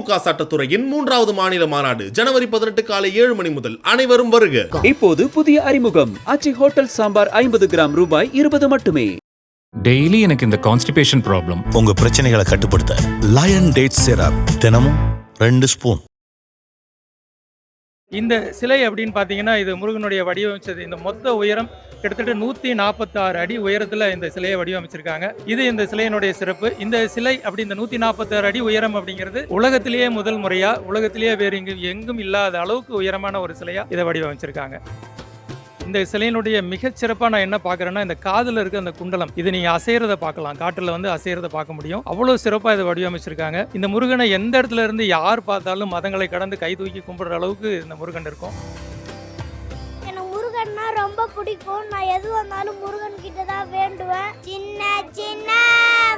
திமுக சட்டத்துறையின் மூன்றாவது மாநில மாநாடு ஜனவரி பதினெட்டு காலை ஏழு மணி முதல் அனைவரும் வருக. இப்போது புதிய அறிமுகம். ஆச்சி ஹோட்டல் சாம்பார் ஐம்பது கிராம் ரூபாய் இருபது மட்டுமே. டெய்லி எனக்கு இந்த கான்ஸ்டிபேஷன் ப்ராப்ளம் உங்க பிரச்சனைகளை கட்டுப்படுத்த லயன் டேட் சிரப் தினமும் ரெண்டு ஸ்பூன் இந்த சிலை அப்படின்னு பார்த்தீங்கன்னா இது முருகனுடைய வடிவமைச்சது. இந்த மொத்த உயரம் கிட்டத்தட்ட நூற்றி நாற்பத்தாறு அடி உயரத்தில் இந்த சிலையை வடிவமைச்சிருக்காங்க. இது இந்த சிலையினுடைய சிறப்பு. இந்த சிலை அப்படி இந்த நூற்றி நாற்பத்தாறு அடி உயரம் அப்படிங்கிறது உலகத்திலேயே முதல் முறையா உலகத்திலேயே வேறு எங்கும் எங்கும் இல்லாத அளவுக்கு உயரமான ஒரு சிலையா இதை வடிவமைச்சிருக்காங்க. இந்த சிலையினுடைய மிகச்சிறப்பாக நான் என்ன பார்க்குறேன்னா இந்த காதில் இருக்க அந்த குண்டலம். இது நீங்கள் அசைறத பார்க்கலாம். காட்டில் வந்து அசைறத பார்க்க முடியும். அவ்வளோ சிறப்பாக இதை வடிவமைச்சிருக்காங்க. இந்த முருகனை எந்த இடத்துல இருந்து யார் பார்த்தாலும் மதங்களை கடந்து கை தூக்கி கும்பிடுற அளவுக்கு இந்த முருகன் இருக்கும். முருகன்னா ரொம்ப பிடிக்கும். நான் எது வந்தாலும் முருகன் கிட்ட தான் வேண்டுவேன். சின்ன சின்ன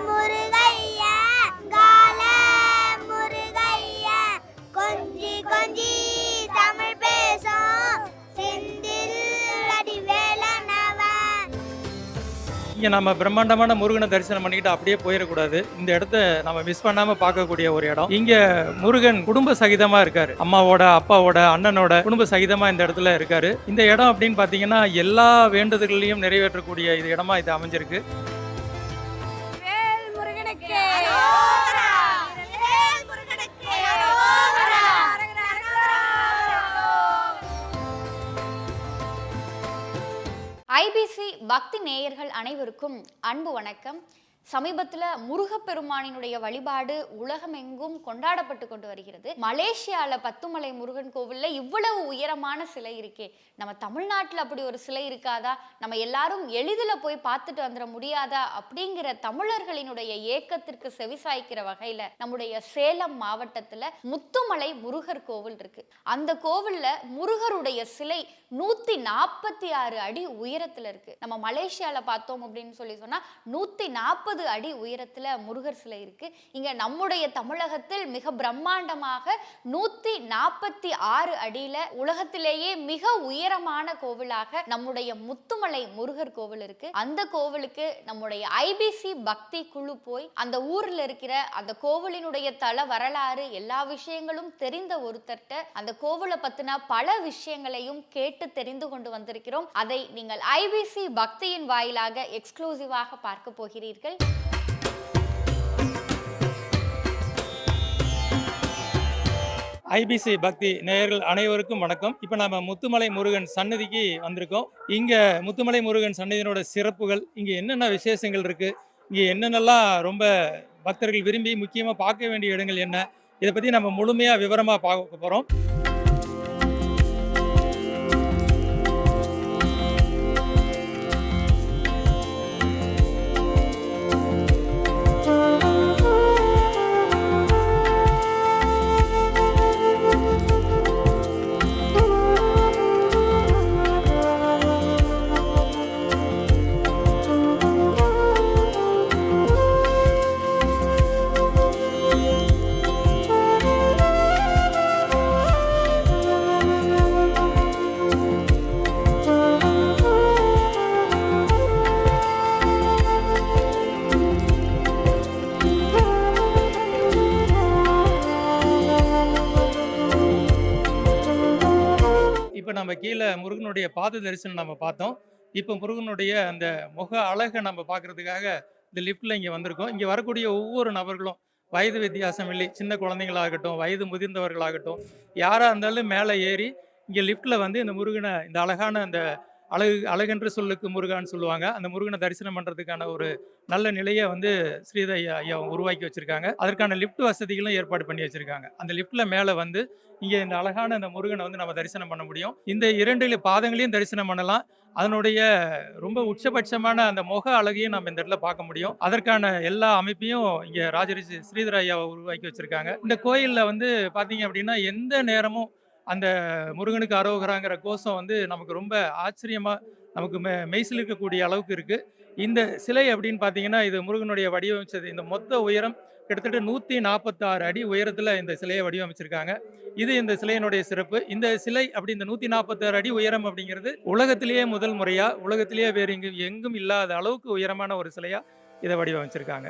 முருகையா இங்கே நம்ம பிரம்மாண்டமான முருகனை தரிசனம் பண்ணிக்கிட்டு அப்படியே போயிடக்கூடாது. இந்த இடத்த நம்ம மிஸ் பண்ணாமல் பார்க்கக்கூடிய ஒரு இடம். இங்கே முருகன் குடும்ப சகிதமாக இருக்காரு. அம்மாவோட அப்பாவோட அண்ணனோட குடும்ப சகிதமாக இந்த இடத்துல இருக்காரு. இந்த இடம் அப்படின்னு பார்த்தீங்கன்னா எல்லா வேண்டுதல்களையும் நிறைவேற்றக்கூடிய இது இடமா இது அமைஞ்சிருக்கு. பக்தி நேயர்கள் அனைவருக்கும் அன்பு வணக்கம். சமீபத்தில் முருகப்பெருமானினுடைய வழிபாடு உலகமெங்கும் கொண்டாடப்பட்டு கொண்டு வருகிறது. மலேசியால பத்துமலை முருகன் கோவில்ல இவ்வளவு உயரமான சிலை இருக்கே. நம்ம தமிழ்நாட்டில் அப்படி ஒரு சிலை இருக்காதா? நம்ம எல்லாரும் எளிதில் போய் பார்த்துட்டு வந்துட முடியாதா? அப்படிங்கிற தமிழர்களினுடைய ஏக்கத்திற்கு செவிசாய்க்கிற வகையில நம்முடைய சேலம் மாவட்டத்துல முத்துமலை முருகர் கோவில் இருக்கு. அந்த கோவில்ல முருகருடைய சிலை நூத்தி நாற்பத்தி ஆறு அடி உயரத்துல இருக்கு. நம்ம மலேசியால பார்த்தோம் அப்படின்னு சொல்லி சொன்னா நூத்தி நாற்பது அடி உயரத்துல முருகர் சிலை இருக்கு. இங்க நம்முடைய தமிழகத்தில் மிக பிரம்மாண்டமாக நூத்தி நாற்பத்தி ஆறு அடியில உலகத்திலேயே மிக உயரமான கோவிலாக நம்முடைய முத்துமலை முருகர் கோவில் இருக்கு. அந்த கோவிலுக்கு நம்முடைய ஐபிசி பக்தி குழு போய் அந்த ஊர்ல இருக்கிற அந்த கோவிலினுடைய தல வரலாறு எல்லா விஷயங்களும் தெரிந்த ஒருத்தர்கிட்ட அந்த கோவிலை பத்தின பல விஷயங்களையும் கேட்டு தெரிந்து கொண்டு வந்திருக்கிறோம். அதை நீங்கள் ஐபிசி பக்தியின் வாயிலாக எக்ஸ்க்ளூசிவாக பார்க்க போகிறீர்கள். ஐபிசி பக்தி நேயர்கள் அனைவருக்கும் வணக்கம். இப்போ நம்ம முத்துமலை முருகன் சன்னதிக்கு வந்திருக்கோம். இங்கே முத்துமலை முருகன் சன்னதியினோட சிறப்புகள் இங்கே என்னென்ன விசேஷங்கள் இருக்குது இங்கே என்னென்னலாம் ரொம்ப பக்தர்கள் விரும்பி முக்கியமாக பார்க்க வேண்டிய இடங்கள் என்ன இதை பற்றி நம்ம முழுமையாக விவரமாக பார்க்க போகிறோம் முருகனுடைய பாத தரிசனம் நம்ம பார்த்தோம். இப்போ முருகனுடைய அந்த முக அழகை நம்ம பார்க்கறதுக்காக இந்த லிஃப்ட்டில் இங்கே வந்திருக்கோம். இங்கே வரக்கூடிய ஒவ்வொரு நபர்களும் வயது வித்தியாசம் இல்லை. சின்ன குழந்தைங்களாகட்டும் வயது முதிர்ந்தவர்களாகட்டும் யாராக இருந்தாலும் மேலே ஏறி இங்கே லிஃப்ட்டில் வந்து இந்த முருகனை இந்த அழகான அந்த அழகு அழகென்று சொல்லுக்கு முருகான்னு சொல்லுவாங்க. அந்த முருகனை தரிசனம் பண்ணுறதுக்கான ஒரு நல்ல நிலையை வந்து ஸ்ரீத ஐயா ஐயா உருவாக்கி வச்சுருக்காங்க. அதற்கான லிஃப்ட் வசதிகளும் ஏற்பாடு பண்ணி வச்சுருக்காங்க. அந்த லிஃப்ட்டில் மேலே வந்து இங்கே இந்த அழகான இந்த முருகனை வந்து நம்ம தரிசனம் பண்ண முடியும். இந்த இரண்டு பாதங்களையும் தரிசனம் பண்ணலாம். அதனுடைய ரொம்ப உச்சபட்சமான அந்த முக அழகையும் நம்ம இந்த இடத்துல பார்க்க முடியும். அதற்கான எல்லா அமைப்பையும் இங்கே ராஜரிஷி ஸ்ரீதர ஐயாவை உருவாக்கி வச்சுருக்காங்க. இந்த கோயிலில் வந்து பார்த்தீங்க அப்படின்னா எந்த நேரமும் அந்த முருகனுக்கு அரோகராங்கிற கோஷம் வந்து நமக்கு ரொம்ப ஆச்சரியமாக நமக்கு மெ மெய்சிலிருக்கக்கூடிய அளவுக்கு இருக்குது இந்த சிலை அப்படின்னு பார்த்தீங்கன்னா இது முருகனுடைய வடிவமைச்சது. இந்த மொத்த உயரம் கிட்டத்தட்ட நூற்றி நாற்பத்தாறு அடி உயரத்தில் இந்த சிலையை வடிவமைச்சிருக்காங்க. இது இந்த சிலையினுடைய சிறப்பு. இந்த சிலை அப்படி இந்த நூற்றி நாற்பத்தாறு அடி உயரம் அப்படிங்கிறது உலகத்திலேயே முதல் முறையா உலகத்திலேயே வேறு எங்கும் எங்கும் இல்லாத அளவுக்கு உயரமான ஒரு சிலையாக இதை வடிவமைச்சிருக்காங்க.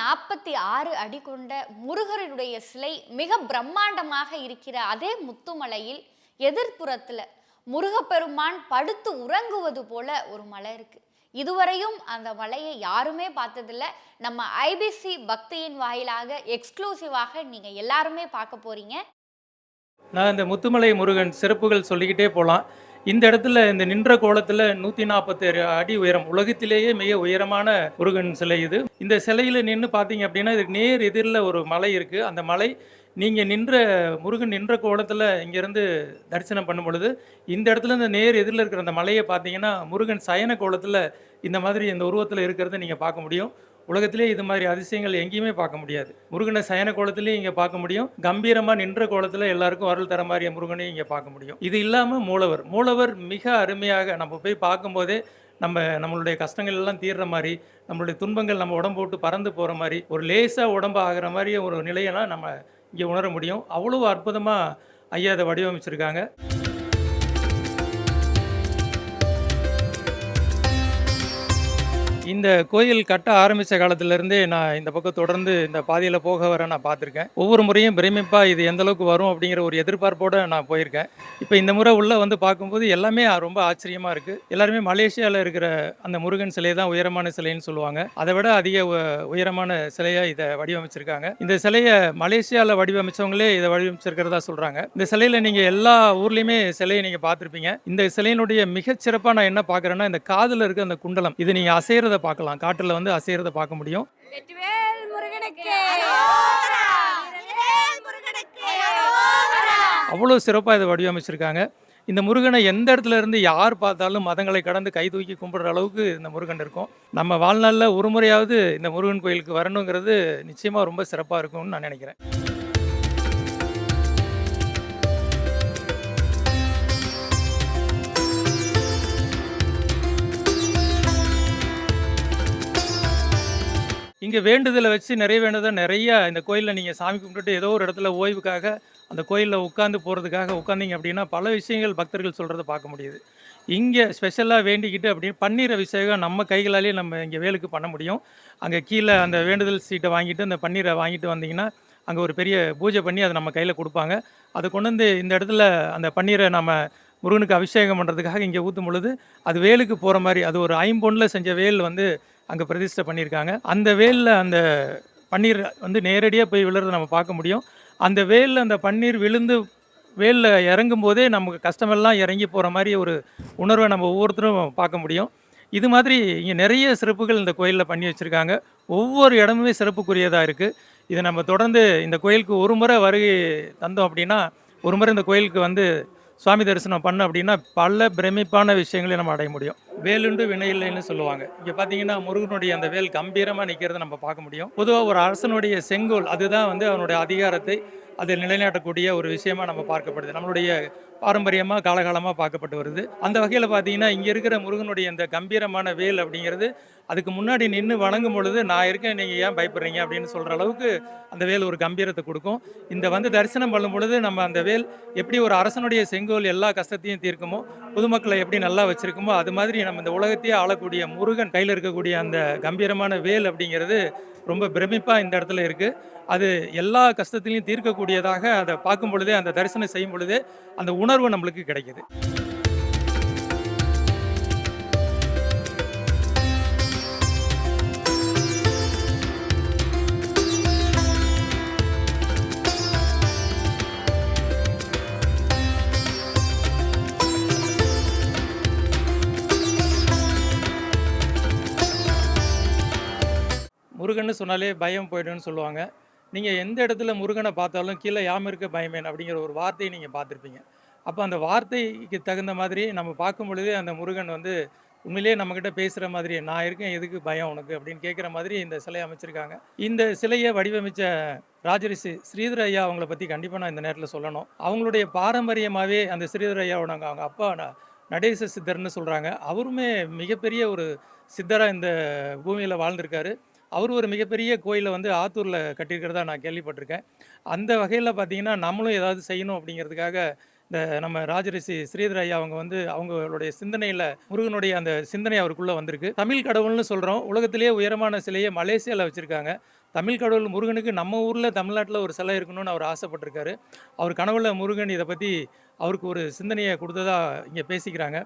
நாற்பத்தி ஆறு அடி கொண்ட முருகருடைய சிலை மிக பிரம்மாண்டமாக இருக்கிற அதே முத்துமலையில் எதிர்ப்புறத்தில் முருகப்பெருமான் படுத்து உறங்குவது போல ஒரு மலை இருக்கு. இதுவரையும் அந்த மலையை யாருமே பார்த்ததில்ல. நம்ம ஐபிசி பக்தியின் வாயிலாக எக்ஸ்க்ளூசிவாக நீங்கள் எல்லாருமே பார்க்க போறீங்க. நான் இந்த முத்துமலை முருகன் சிறப்புகள் சொல்லிக்கிட்டே போகலாம் இந்த இடத்துல இந்த நின்ற கோலத்தில் நூற்றி நாற்பத்தேழு அடி உயரம் உலகத்திலேயே மிக உயரமான முருகன் சிலை இது. இந்த சிலையில் நின்று பார்த்தீங்க அப்படின்னா இதுக்கு நேர் எதிரில் ஒரு மலை இருக்குது அந்த மலை நீங்கள் நின்ற முருகன் நின்ற கோலத்தில் இங்கேருந்து தரிசனம் பண்ணும் பொழுது இந்த இடத்துல இந்த நேர் எதிரில் இருக்கிற அந்த மலையை பார்த்தீங்கன்னா முருகன் சயன கோலத்தில் இந்த மாதிரி இந்த உருவத்தில் இருக்கிறத நீங்கள் பார்க்க முடியும். உலகத்திலே இது மாதிரி அதிசயங்கள் எங்கேயுமே பார்க்க முடியாது. முருகனை சயன கோலத்திலையும் இங்கே பார்க்க முடியும். கம்பீரமாக நின்ற கோலத்தில் எல்லாருக்கும் அருள் தர மாதிரிய முருகனையும் இங்கே பார்க்க முடியும். இது இல்லாமல் மூலவர் மூலவர் மிக அருமையாக நம்ம போய் பார்க்கும்போதே நம்ம நம்மளுடைய கஷ்டங்கள் எல்லாம் தீர்ற மாதிரி நம்மளுடைய துன்பங்கள் நம்ம உடம்பு விட்டு பறந்து போகிற மாதிரி ஒரு லேசாக உடம்பு ஆகிற மாதிரி ஒரு நிலையெல்லாம் நம்ம இங்கே உணர முடியும். அவ்வளோ அற்புதமாக ஐயா அதை வடிவமைச்சிருக்காங்க. இந்த கோயில் கட்ட ஆரம்பித்த காலத்திலேருந்தே நான் இந்த பக்கம் தொடர்ந்து இந்த பாதையில் போக வர நான் பார்த்துருக்கேன். ஒவ்வொரு முறையும் பிரமிப்பாக இது எந்த அளவுக்கு வரும் அப்படிங்கிற ஒரு எதிர்பார்ப்போடு நான் போயிருக்கேன். இப்போ இந்த முறை உள்ளே வந்து பார்க்கும்போது எல்லாமே ரொம்ப ஆச்சரியமாக இருக்குது எல்லாருமே மலேசியாவில் இருக்கிற அந்த முருகன் சிலை தான் உயரமான சிலைன்னு சொல்லுவாங்க. அதை விட அதிக உயரமான சிலையாக இதை வடிவமைச்சிருக்காங்க. இந்த சிலையை மலேசியாவில் வடிவமைச்சவங்களே இதை வடிவமைச்சிருக்கிறதா சொல்கிறாங்க இந்த சிலையில் நீங்கள் எல்லா ஊர்லேயுமே சிலையை நீங்கள் பார்த்துருப்பீங்க. இந்த சிலையினுடைய மிகச்சிறப்பாக நான் என்ன பார்க்குறேன்னா இந்த காதில் இருக்க அந்த குண்டலம் இது நீங்கள் அசைகிறத பார்க்கலாம். காட்டில் வந்து அசைகிறத பார்க்க முடியும். அவ்வளோ சிறப்பாக இதை வடிவமைச்சிருக்காங்க. இந்த முருகனை எந்த இடத்துல இருந்து யார் பார்த்தாலும் மதங்களை கடந்து கை தூக்கி கும்பிடுற அளவுக்கு இந்த முருகன் இருக்கும். நம்ம வாழ்நாளில் ஒரு முறையாவது இந்த முருகன் கோயிலுக்கு வரணுங்கிறது நிச்சயமாக ரொம்ப சிறப்பாக இருக்கும்னு நான் நினைக்கிறேன். இங்கே வேண்டுதலை வச்சு நிறைய வேண்டுதல் நிறைய இந்த கோயிலில் நீங்கள் சாமி கும்பிட்டுட்டு ஏதோ ஒரு இடத்துல ஓய்வுக்காக அந்த கோயிலில் உட்காந்து போகிறதுக்காக உட்காந்தீங்க அப்படின்னா பல விஷயங்கள் பக்தர்கள் சொல்கிறத பார்க்க முடியுது. இங்கே ஸ்பெஷலாக வேண்டிக்கிட்டு அப்படின்னு பன்னீர் அபிஷேகம் நம்ம கைகளாலே நம்ம இங்கே வேலுக்கு பண்ண முடியும். அங்கே கீழே அந்த வேண்டுதல் சீட்டை வாங்கிட்டு அந்த பன்னீரை வாங்கிட்டு வந்தீங்கன்னா அங்கே ஒரு பெரிய பூஜை பண்ணி அதை நம்ம கையில் கொடுப்பாங்க. அதை கொண்டு வந்து இந்த இடத்துல அந்த பன்னீரை நம்ம முருகனுக்கு அபிஷேகம் பண்ணுறதுக்காக இங்கே ஊற்றும் பொழுது அது வேலுக்கு போகிற மாதிரி அது ஒரு ஐம்பொன்னில் செஞ்ச வேல் வந்து அங்கே பிரதிஷ்டை பண்ணியிருக்காங்க. அந்த வேலில் அந்த பன்னீர் வந்து நேரடியாக போய் விழுறத நம்ம பார்க்க முடியும். அந்த வேலில் அந்த பன்னீர் விழுந்து வேலில் இறங்கும் போதே நமக்கு கஷ்டமெல்லாம் இறங்கி போகிற மாதிரி ஒரு உணர்வை நம்ம ஒவ்வொருத்தரும் பார்க்க முடியும். இது மாதிரி இங்கே நிறைய சிறப்புகள் இந்த கோயிலில் பண்ணி வச்சுருக்காங்க. ஒவ்வொரு இடமுமே சிறப்புக்குரியதாக இருக்குது இதை நம்ம தொடர்ந்து இந்த கோயிலுக்கு ஒரு முறை வருகை தந்தோம் அப்படின்னா ஒரு முறை இந்த கோயிலுக்கு வந்து சுவாமி தரிசனம் பண்ண அப்படின்னா பல பிரமிப்பான விஷயங்களை நம்ம அடைய முடியும். வேலுண்டு வினையில்லைன்னு சொல்லுவாங்க. இங்கே பார்த்தீங்கன்னா முருகனுடைய அந்த வேல் கம்பீரமாக நிற்கிறத நம்ம பார்க்க முடியும். பொதுவாக ஒரு அரசனுடைய செங்கோல் அதுதான் வந்து அவனுடைய அதிகாரத்தை அதை நிலைநாட்டக்கூடிய ஒரு விஷயமா நம்ம பார்க்கப்படுது. நம்மளுடைய பாரம்பரியமாக காலகாலமாக பார்க்கப்பட்டு வருது. அந்த வகையில் பார்த்தீங்கன்னா இங்கே இருக்கிற முருகனுடைய இந்த கம்பீரமான வேல் அப்படிங்கிறது அதுக்கு முன்னாடி நின்று வணங்கும் பொழுது நான் இருக்கேன் நீங்கள் ஏன் பயப்படுறீங்க? அப்படின்னு சொல்கிற அளவுக்கு அந்த வேல் ஒரு கம்பீரத்தை கொடுக்கும். இந்த வந்து தரிசனம் பண்ணும் பொழுது நம்ம அந்த வேல் எப்படி ஒரு அரசனுடைய செங்கோல் எல்லா கஷ்டத்தையும் தீர்க்குமோ பொதுமக்களை எப்படி நல்லா வச்சுருக்குமோ அது மாதிரி நம்ம இந்த உலகத்தையே ஆளக்கூடிய முருகன் கையில் இருக்கக்கூடிய அந்த கம்பீரமான வேல் அப்படிங்கிறது ரொம்ப பிரமிப்பாக இந்த இடத்துல இருக்குது அது எல்லா கஷ்டத்திலையும் தீர்க்கக்கூடியதாக அதை பார்க்கும் பொழுதே அந்த தரிசனம் செய்யும் பொழுதே அந்த உணர்வு நம்மளுக்கு கிடைக்கிது. சொன்னாலே பயம் போயிடும்னு சொல்லுவாங்க. நீங்கள் எந்த இடத்துல முருகனை பார்த்தாலும் கீழே யாம் இருக்க பயமேன் அப்படிங்கிற ஒரு வார்த்தையை நீங்கள் பார்த்துருப்பீங்க. அப்போ அந்த வார்த்தைக்கு தகுந்த மாதிரி நம்ம பார்க்கும் பொழுதே அந்த முருகன் வந்து உண்மையிலேயே நம்மக்கிட்ட பேசுகிற மாதிரி நான் இருக்கேன் எதுக்கு பயம் உனக்கு? அப்படின்னு கேட்குற மாதிரி இந்த சிலையை அமைச்சிருக்காங்க. இந்த சிலையை வடிவமைச்ச ராஜரிஷி ஸ்ரீதர் ஐயா அவங்கள பற்றி கண்டிப்பாக நான் இந்த நேரத்தில் சொல்லணும். அவங்களுடைய பாரம்பரியமாகவே அந்த ஸ்ரீதர் ஐயாவோட அவங்க அவங்க அப்பா நடேச சித்தர்னு சொல்கிறாங்க அவருமே மிகப்பெரிய ஒரு சித்தராக இந்த பூமியில் வாழ்ந்திருக்காரு. அவர் ஒரு மிகப்பெரிய கோயிலை வந்து ஆத்தூரில் கட்டியிருக்கிறதா நான் கேள்விப்பட்டிருக்கேன். அந்த வகையில் பார்த்தீங்கன்னா நம்மளும் ஏதாவது செய்யணும் அப்படிங்கிறதுக்காக இந்த நம்ம ராஜரிஷி ஸ்ரீதர் ஐயா அவங்க வந்து அவங்களுடைய சிந்தனையில் முருகனுடைய அந்த சிந்தனை அவருக்குள்ளே வந்திருக்கு. தமிழ் கடவுள்னு சொல்கிறோம் உலகத்திலேயே உயரமான சிலையை மலேசியாவில் வச்சுருக்காங்க. தமிழ் கடவுள் முருகனுக்கு நம்ம ஊரில் தமிழ்நாட்டில் ஒரு சிலை இருக்கணும்னு அவர் ஆசைப்பட்டிருக்காரு. அவர் கனவுல முருகன் இதை பற்றி அவருக்கு ஒரு சிந்தனையை கொடுத்ததாக இங்கே பேசிக்கிறாங்க.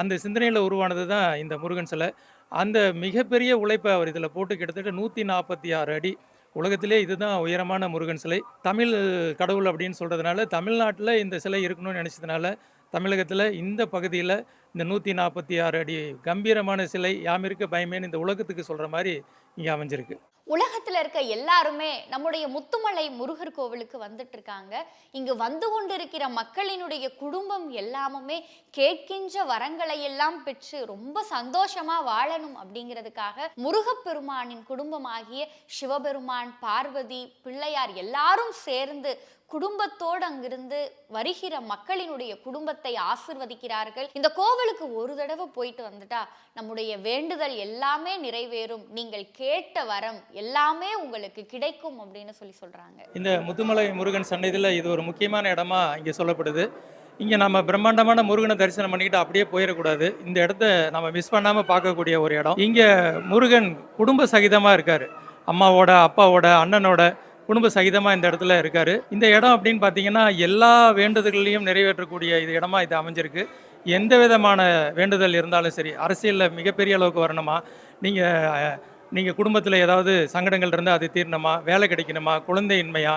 அந்த சிந்தனையில் உருவானது தான் இந்த முருகன் சிலை. அந்த மிகப்பெரிய உழைப்பை அவர் இதில் போட்டு கிட்டத்தட்ட நூற்றி நாற்பத்தி ஆறு அடி உலகத்திலே இதுதான் உயரமான முருகன் சிலை. தமிழ் கடவுள் அப்படின்னு சொல்கிறதுனால தமிழ்நாட்டில் இந்த சிலை இருக்கணும்னு நினச்சதுனால தமிழகத்தில் இந்த பகுதியில் இந்த நூற்றி நாற்பத்தி ஆறு அடி கம்பீரமான சிலை யாமிருக்க பயமேன்னு இந்த உலகத்துக்கு சொல்கிற மாதிரி இங்கே அமைஞ்சிருக்கு. உலகத்தில் இருக்க எல்லாருமே நம்முடைய முத்துமலை முருகர் கோவிலுக்கு வந்துட்டு இருக்காங்க இங்கு வந்து கொண்டிருக்கிற மக்களினுடைய குடும்பம் எல்லாமுமே கேட்கின்ற வரங்களை எல்லாம் பெற்று ரொம்ப சந்தோஷமா வாழணும் அப்படிங்கிறதுக்காக முருகப்பெருமானின் குடும்பமாகிய சிவபெருமான் பார்வதி பிள்ளையார் எல்லாரும் சேர்ந்து குடும்பத்தோடு அங்கிருந்து வருகிற மக்களினுடைய குடும்பத்தை ஆசிர்வதிக்கிறார்கள். இந்த கோவிலுக்கு ஒரு தடவை போயிட்டு வந்துட்டா நம்முடைய வேண்டுதல் எல்லாமே நிறைவேறும். நீங்கள் கேட்ட வரம் எல்லாமே உங்களுக்கு கிடைக்கும் அப்படின்னு சொல்லி சொல்றாங்க. இந்த முதுமலை முருகன் சன்னதியில் இது ஒரு முக்கியமான இடமா இங்கே சொல்லப்படுது. இங்கே நம்ம பிரம்மாண்டமான முருகனை தரிசனம் பண்ணிக்கிட்டு அப்படியே போயிடக்கூடாது. இந்த இடத்த நம்ம மிஸ் பண்ணாமல் பார்க்கக்கூடிய ஒரு இடம். இங்கே முருகன் குடும்ப சகிதமாக இருக்கார். அம்மாவோட அப்பாவோட அண்ணனோட குடும்ப சகிதமாக இந்த இடத்துல இருக்கார். இந்த இடம் அப்படின்னு பார்த்தீங்கன்னா எல்லா வேண்டுதல்களையும் நிறைவேற்றக்கூடிய இது இடமா இது அமைஞ்சிருக்கு. எந்த விதமான வேண்டுதல் இருந்தாலும் சரி அரசியலில் மிகப்பெரிய அளவுக்கு வரணுமா? நீங்கள் நீங்கள் குடும்பத்தில் ஏதாவது சங்கடங்கள் இருந்தால் அது தீரணுமா? வேலை கிடைக்கணுமா? குழந்தையின்மையா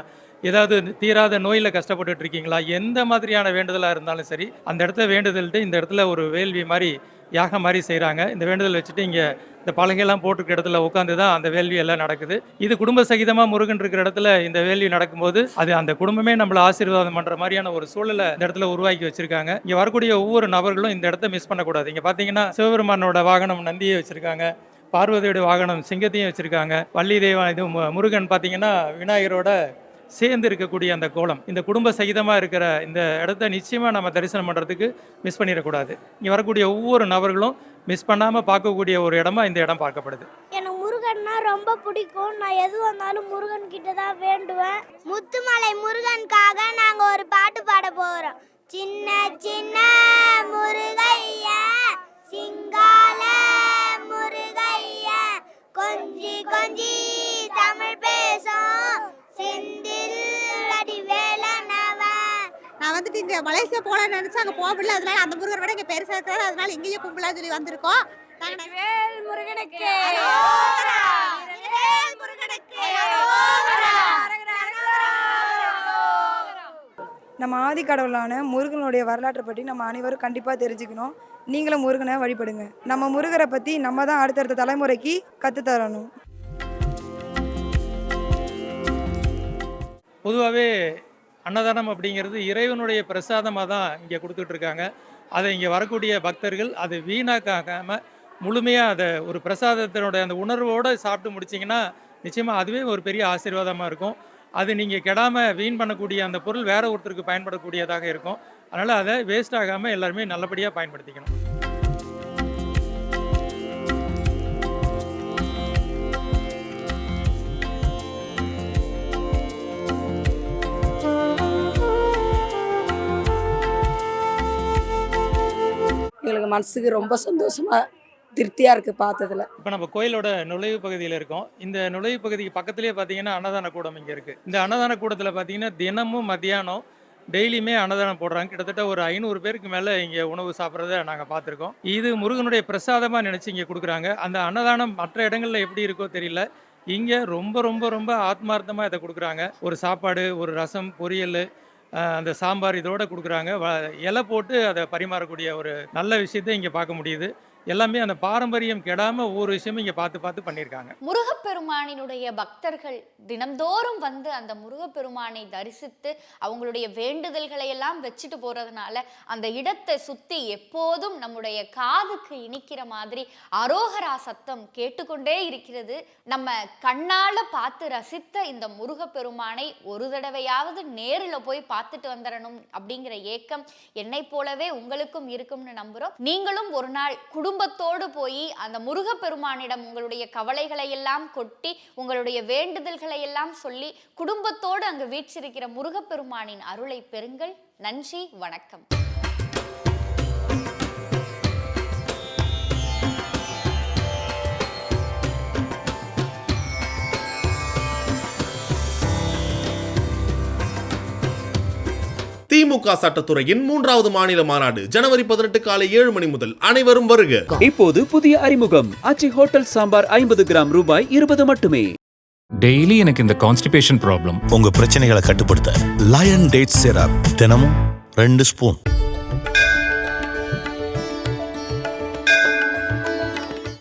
ஏதாவது தீராத நோயில் கஷ்டப்பட்டுட்டு இருக்கீங்களா எந்த மாதிரியான வேண்டுதலாக இருந்தாலும் சரி அந்த இடத்துல வேண்டுதல்ட்டு இந்த இடத்துல ஒரு வேள்வி மாதிரி யாகம் மாதிரி செய்கிறாங்க இந்த வேண்டுதல் வச்சுட்டு இங்கே இந்த பலகையெல்லாம் போட்டுருக்க இடத்துல உட்காந்து தான் அந்த வேள்வி எல்லாம் நடக்குது. இது குடும்ப சகிதமாக முருகன் இருக்கிற இடத்துல இந்த வேள்வி நடக்கும்போது அது அந்த குடும்பமே நம்மளை ஆசீர்வாதம் பண்ணுற மாதிரியான ஒரு சூழலை இந்த இடத்துல உருவாக்கி வச்சிருக்காங்க. இங்கே வரக்கூடிய ஒவ்வொரு நபர்களும் இந்த இடத்த மிஸ் பண்ணக்கூடாது. இங்கே பார்த்தீங்கன்னா சிவபெருமானோட வாகனம் நந்தியை வச்சிருக்காங்க. பார்வதியோட வாகனம் சிங்கத்தையும் வச்சிருக்காங்க. வள்ளி தெய்வம் இது முருகன் பார்த்தீங்கன்னா விநாயகரோட சேர்ந்து இருக்கக்கூடிய அந்த கோலம். இந்த குடும்ப சகிதமாக இருக்கிற இந்த இடத்த நிச்சயமாக நம்ம தரிசனம் பண்ணுறதுக்கு மிஸ் பண்ணிடக்கூடாது. இங்கே வரக்கூடிய ஒவ்வொரு நபர்களும் மிஸ் பண்ணாமல் பார்க்கக்கூடிய ஒரு இடமா இந்த இடம் பார்க்கப்படுது. எனக்கு முருகன்னா ரொம்ப பிடிக்கும். நான் எது வந்தாலும் முருகன் கிட்ட தான் வேண்டுவேன். முத்துமலை முருகனுக்காக நாங்கள் ஒரு பாட்டு பாட போகிறோம் சின்ன சின்ன முருகையா சிங்கால முருகையா கொஞ்சி கொஞ்சி இங்க மலேசியா போகலான்னு நினைச்சு அங்க போக முடியல. அதனால அந்த முருகர் விட இங்க பெருசா இருக்காரு அதனால இங்கேயே கும்பலான்னு சொல்லி வந்திருக்கோம். வேல் முருகனுக்கு. அரோகரா. வேல் முருகனுக்கு. நம்ம ஆதிக்கடவுளான முருகனுடைய வரலாற்றை பற்றி நம்ம அனைவரும் கண்டிப்பாக தெரிஞ்சுக்கணும். நீங்களும் முருகனை வழிபடுங்க. நம்ம முருகரை பற்றி நம்ம தான் அடுத்தடுத்த தலைமுறைக்கு கற்றுத்தரணும் பொதுவாகவே அன்னதானம் அப்படிங்கிறது இறைவனுடைய பிரசாதமாக தான் இங்கே கொடுத்துட்ருக்காங்க. அதை இங்கே வரக்கூடிய பக்தர்கள் அதை வீணாக்காமல் முழுமையாக அதை ஒரு பிரசாதத்தினுடைய அந்த உணர்வோடு சாப்பிட்டு முடிச்சிங்கன்னா நிச்சயமாக அதுவே ஒரு பெரிய ஆசீர்வாதமாக இருக்கும். அது நீங்கள் கெடாமல் வீண் பண்ணக்கூடிய அந்த பொருள் வேற ஒருத்தருக்கு பயன்படக்கூடியதாக இருக்கும். அதனால் அதை வேஸ்ட் ஆகாமல் எல்லாருமே நல்லபடியாக பயன்படுத்திக்கணும். எங்கள் மனசுக்கு ரொம்ப சந்தோஷமாக திருப்தியாக இருக்குது பார்த்ததுல. இப்போ நம்ம கோயிலோட நுழைவு பகுதியில் இருக்கோம். இந்த நுழைவு பகுதிக்கு பக்கத்துலேயே பார்த்தீங்கன்னா அன்னதான கூடம் இங்கே இருக்குது இந்த அன்னதான கூடத்தில் பார்த்தீங்கன்னா தினமும் மத்தியானம் டெய்லியுமே அன்னதானம் போடுறாங்க. கிட்டத்தட்ட ஒரு ஐநூறு பேருக்கு மேலே இங்கே உணவு சாப்பிட்றத நாங்கள் பார்த்துருக்கோம். இது முருகனுடைய பிரசாதமாக நினச்சி இங்கே கொடுக்குறாங்க. அந்த அன்னதானம் மற்ற இடங்களில் எப்படி இருக்கோ தெரியல. இங்கே ரொம்ப ரொம்ப ரொம்ப ஆத்மார்த்தமாக இதை கொடுக்குறாங்க. ஒரு சாப்பாடு ஒரு ரசம் பொரியல் அந்த சாம்பார் இதோட கொடுக்குறாங்க. வ- இலை போட்டு அதை பரிமாறக்கூடிய ஒரு நல்ல விஷயத்தை இங்கே பார்க்க முடியுது. எல்லாமே அந்த பாரம்பரியம் கெடாம ஒவ்வொரு விஷயமும் இங்க பார்த்து பார்த்து பண்ணியிருக்காங்க. முருகப்பெருமானினுடைய பக்தர்கள் தினம்தோறும் வந்து அந்த முருகப்பெருமானை தரிசித்து அவங்களுடைய வேண்டுதல்களை எல்லாம் வச்சுட்டு போறதுனால அந்த இடத்தை சுத்தி எப்போதும் நம்முடைய காதுக்கு இனிக்கிற மாதிரி அரோகரா சத்தம் கேட்டுக்கொண்டே இருக்கிறது. நம்ம கண்ணால பார்த்து ரசித்த இந்த முருகப்பெருமானை ஒரு தடவையாவது நேரில் போய் பார்த்துட்டு வந்துடணும் அப்படிங்கிற ஏக்கம் என்னை போலவே உங்களுக்கும் இருக்கும்னு நம்புறோம். நீங்களும் ஒரு நாள் குடும்ப குடும்பத்தோடு போய் அந்த முருகப்பெருமானிடம் உங்களுடைய கவலைகளை எல்லாம் கொட்டி உங்களுடைய வேண்டுதல்களை எல்லாம் சொல்லி குடும்பத்தோடு அங்கு வீற்றிருக்கிற முருகப்பெருமானின் அருளை பெறுங்கள். நன்றி வணக்கம். திமுக சட்டத்துறையின் மூன்றாவது மாநில மாநாடு ஜனவரி பதினெட்டு காலை ஏழு மணி முதல் அனைவரும் வருக. இப்போது புதிய அறிமுகம். ஆச்சி ஹோட்டல் சாம்பார் ஐம்பது கிராம் ரூபாய் இருபது மட்டுமே. டெய்லி எனக்கு இந்த கான்ஸ்டிபேஷன் ப்ராப்ளம் உங்க பிரச்சனைகளை கட்டுப்படுத்த லயன் டேட் சிரப் தினமும் ரெண்டு ஸ்பூன்.